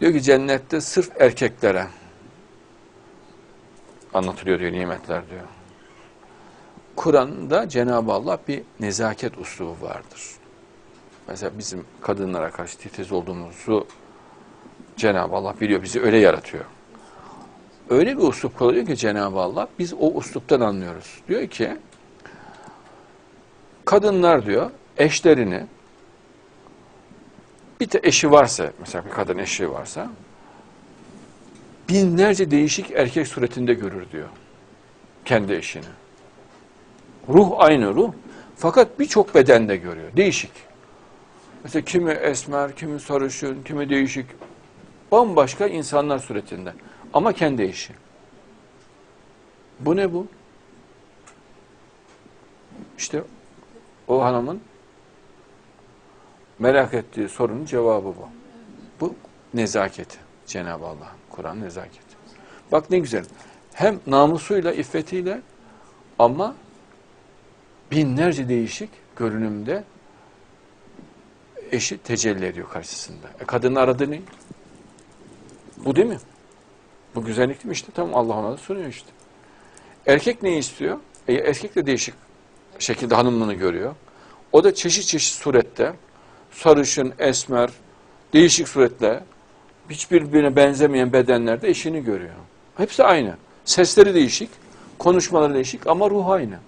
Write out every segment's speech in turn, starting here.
Diyor ki cennette sırf erkeklere anlatılıyor diyor nimetler diyor. Kur'an'da Cenab-ı Allah bir nezaket uslubu vardır. Mesela bizim kadınlara karşı titiz olduğumuzu Cenab-ı Allah biliyor, bizi öyle yaratıyor. Öyle bir uslup kullanıyor ki Cenab-ı Allah, biz o usluptan anlıyoruz. Diyor ki, kadınlar diyor, eşlerini, bir de eşi varsa, mesela bir kadın eşi varsa, binlerce değişik erkek suretinde görür diyor. Kendi eşini. Ruh aynı ruh. Fakat birçok bedende görüyor. Değişik. Mesela kimi esmer, kimi sarışın, kimi değişik. Bambaşka insanlar suretinde. Ama kendi eşi. Bu ne bu? İşte o hanımın merak ettiği sorunun cevabı bu. Bu nezaketi. Cenab-ı Allah. Kur'an nezaketi. Bak ne güzel. Hem namusuyla, iffetiyle ama binlerce değişik görünümde eşi tecelli ediyor karşısında. E kadının aradığı ne? Bu değil mi? Bu güzellik değil mi işte? Tamam Allah ona da sunuyor işte. Erkek ne istiyor? E, erkek de değişik şekilde hanımlığını görüyor. O da çeşit çeşit surette sarışın, esmer, değişik suretle hiçbirbirine benzemeyen bedenlerde eşini görüyor. Hepsi aynı. Sesleri değişik, konuşmaları değişik ama ruh aynı.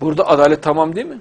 Burada adalet tamam değil mi?